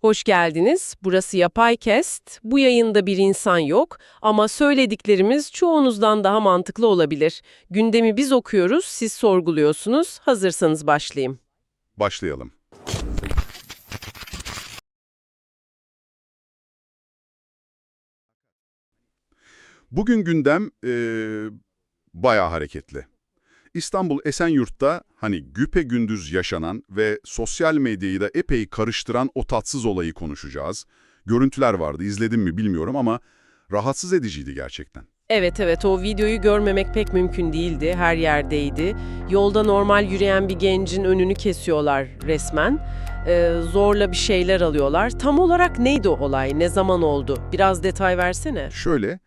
Hoş geldiniz. Burası Yapay Kest. Bu yayında bir insan yok ama söylediklerimiz çoğunuzdan daha mantıklı olabilir. Gündemi biz okuyoruz, siz sorguluyorsunuz. Hazırsanız başlayayım. Başlayalım. Bugün gündem eee bayağı hareketli. İstanbul Esenyurt'ta hani güpe gündüz yaşanan ve sosyal medyayı da epey karıştıran o tatsız olayı konuşacağız. Görüntüler vardı, izledim mi bilmiyorum ama rahatsız ediciydi gerçekten. Evet evet o videoyu görmemek pek mümkün değildi. Her yerdeydi. Yolda normal yürüyen bir gencin önünü kesiyorlar resmen. Ee, zorla bir şeyler alıyorlar. Tam olarak neydi o olay? Ne zaman oldu? Biraz detay versene. Şöyle,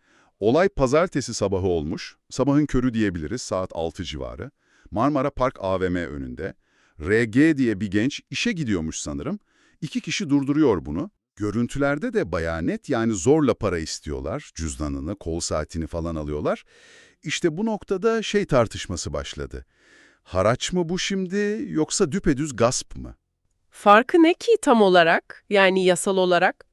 olay pazartesi sabahı olmuş. Sabahın körü diyebiliriz, saat 6 civarı. Marmara Park AVM önünde. RG diye bir genç işe gidiyormuş sanırım. İki kişi durduruyor bunu. Görüntülerde de bayağı net yani zorla para istiyorlar. Cüzdanını, kol saatini falan alıyorlar. İşte bu noktada şey tartışması başladı. Haraç mı bu şimdi yoksa düpedüz gasp mı? Farkı ne ki tam olarak? Yani yasal olarak?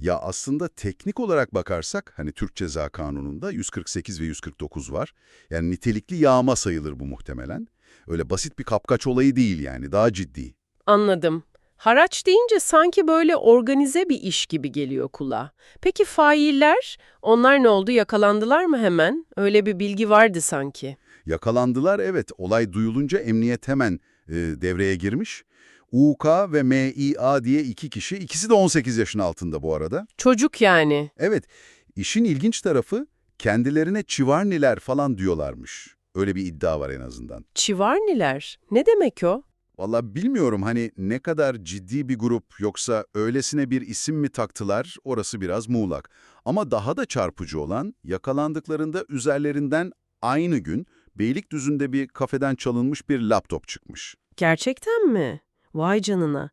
Ya aslında teknik olarak bakarsak hani Türk Ceza Kanunu'nda 148 ve 149 var. Yani nitelikli yağma sayılır bu muhtemelen. Öyle basit bir kapkaç olayı değil yani daha ciddi. Anladım. Haraç deyince sanki böyle organize bir iş gibi geliyor kulağa. Peki failler? Onlar ne oldu? Yakalandılar mı hemen? Öyle bir bilgi vardı sanki. Yakalandılar evet olay duyulunca emniyet hemen e, devreye girmiş. UK ve MİA diye iki kişi ikisi de 18 yaşın altında bu arada. Çocuk yani. Evet işin ilginç tarafı kendilerine çivarniler falan diyorlarmış. Öyle bir iddia var en azından. Çivarniler. Ne demek o? Valla bilmiyorum hani ne kadar ciddi bir grup yoksa öylesine bir isim mi taktılar orası biraz muğlak. Ama daha da çarpıcı olan yakalandıklarında üzerlerinden aynı gün Beylikdüzü'nde bir kafeden çalınmış bir laptop çıkmış. Gerçekten mi? Vay canına.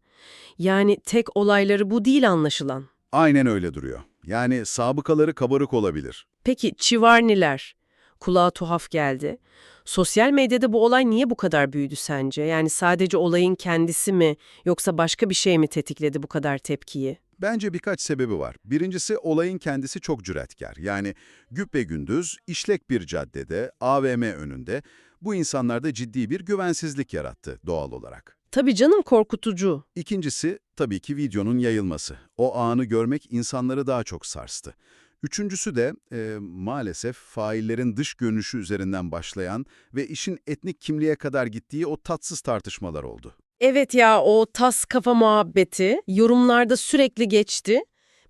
Yani tek olayları bu değil anlaşılan. Aynen öyle duruyor. Yani sabıkaları kabarık olabilir. Peki çivarniler. Kulağa tuhaf geldi. Sosyal medyada bu olay niye bu kadar büyüdü sence? Yani sadece olayın kendisi mi yoksa başka bir şey mi tetikledi bu kadar tepkiyi? Bence birkaç sebebi var. Birincisi olayın kendisi çok cüretkar. Yani gündüz işlek bir caddede, AVM önünde bu insanlarda ciddi bir güvensizlik yarattı doğal olarak. Tabii canım korkutucu. İkincisi tabii ki videonun yayılması. O anı görmek insanları daha çok sarstı. Üçüncüsü de e, maalesef faillerin dış görünüşü üzerinden başlayan ve işin etnik kimliğe kadar gittiği o tatsız tartışmalar oldu. Evet ya o tas kafa muhabbeti yorumlarda sürekli geçti.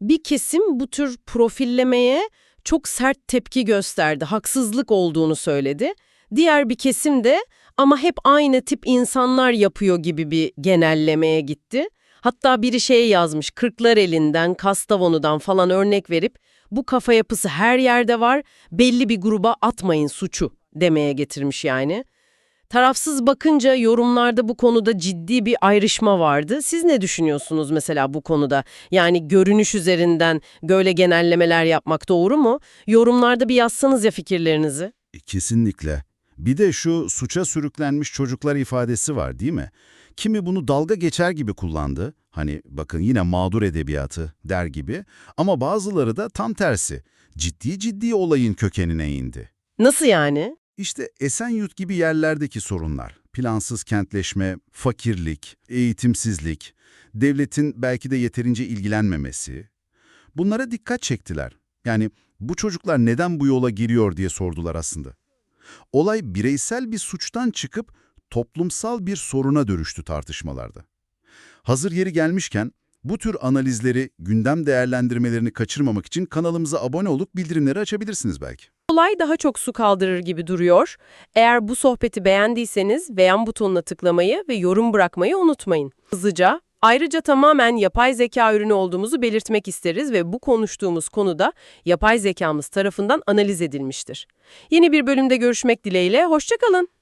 Bir kesim bu tür profillemeye çok sert tepki gösterdi, haksızlık olduğunu söyledi. Diğer bir kesim de ama hep aynı tip insanlar yapıyor gibi bir genellemeye gitti. Hatta biri şey yazmış, kırklar elinden, Kastamonu'dan falan örnek verip bu kafa yapısı her yerde var, belli bir gruba atmayın suçu demeye getirmiş yani. Tarafsız bakınca yorumlarda bu konuda ciddi bir ayrışma vardı. Siz ne düşünüyorsunuz mesela bu konuda? Yani görünüş üzerinden böyle genellemeler yapmak doğru mu? Yorumlarda bir yazsanız ya fikirlerinizi. E, Kesinlikle. Bir de şu suça sürüklenmiş çocuklar ifadesi var değil mi? Kimi bunu dalga geçer gibi kullandı. Hani bakın yine mağdur edebiyatı der gibi. Ama bazıları da tam tersi. Ciddi ciddi olayın kökenine indi. Nasıl yani? İşte Esenyurt gibi yerlerdeki sorunlar, plansız kentleşme, fakirlik, eğitimsizlik, devletin belki de yeterince ilgilenmemesi. Bunlara dikkat çektiler. Yani bu çocuklar neden bu yola giriyor diye sordular aslında. Olay bireysel bir suçtan çıkıp toplumsal bir soruna dönüştü tartışmalarda. Hazır yeri gelmişken bu tür analizleri, gündem değerlendirmelerini kaçırmamak için kanalımıza abone olup bildirimleri açabilirsiniz belki. Olay daha çok su kaldırır gibi duruyor. Eğer bu sohbeti beğendiyseniz beğen butonuna tıklamayı ve yorum bırakmayı unutmayın. Hızlıca, ayrıca tamamen yapay zeka ürünü olduğumuzu belirtmek isteriz ve bu konuştuğumuz konuda yapay zekamız tarafından analiz edilmiştir. Yeni bir bölümde görüşmek dileğiyle, hoşçakalın.